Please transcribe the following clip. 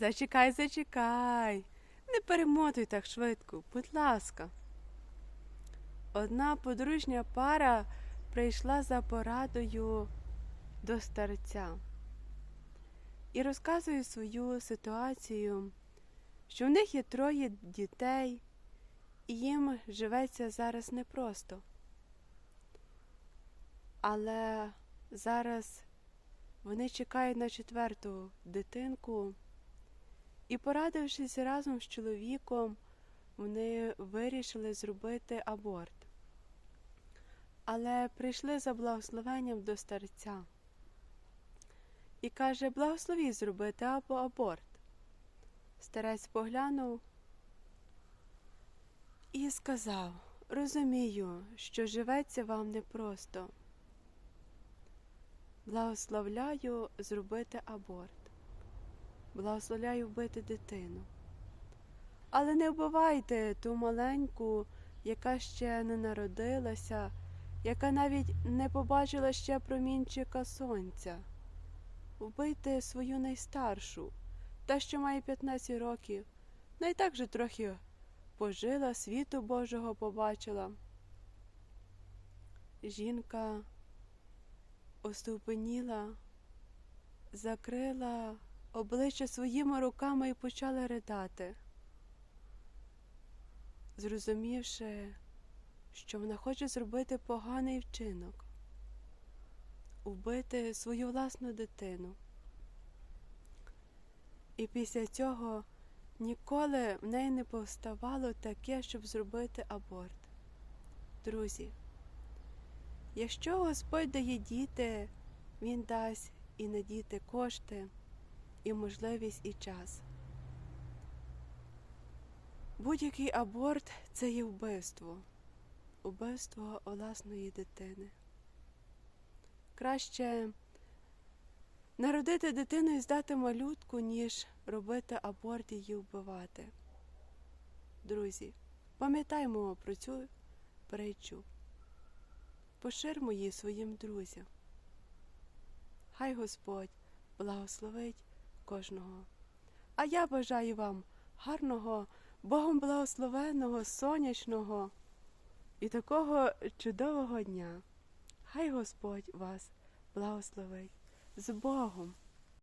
Зачекай, зачекай. Не перемотуй так швидко, будь ласка. Одна подружня пара прийшла за порадою до старця і розказує свою ситуацію, що в них є троє дітей, і їм живеться зараз непросто. Але зараз вони чекають на четверту дитинку, і, порадившись разом з чоловіком, вони вирішили зробити аборт. Але прийшли за благословенням до старця і каже: Благословіть зробити або аборт. Старець поглянув і сказав: Розумію, що живеться вам непросто. Благословляю зробити аборт. Благословляю вбити дитину. Але не вбивайте ту маленьку, яка ще не народилася, яка навіть не побачила ще промінчика сонця. Вбийте свою найстаршу, та, що має 15 років, най так же трохи пожила, світу Божого побачила. Жінка остовпеніла, закрила обличчя своїми руками і почала ридати, зрозумівши, що вона хоче зробити поганий вчинок, вбити свою власну дитину. І після цього ніколи в неї не повставало таке, щоб зробити аборт. Друзі, якщо Господь дає діти, Він дасть і на діти кошти, і можливість, і час. Будь-який аборт це є вбивство, вбивство власної дитини. Краще народити дитину і здати малютку, ніж робити аборт і її вбивати. Друзі, пам'ятаймо про цю притчу. Поширмо її своїм друзям. Хай Господь благословить кожного. А я бажаю вам гарного, Богом благословеного, сонячного і такого чудового дня. Хай Господь вас благословить з Богом.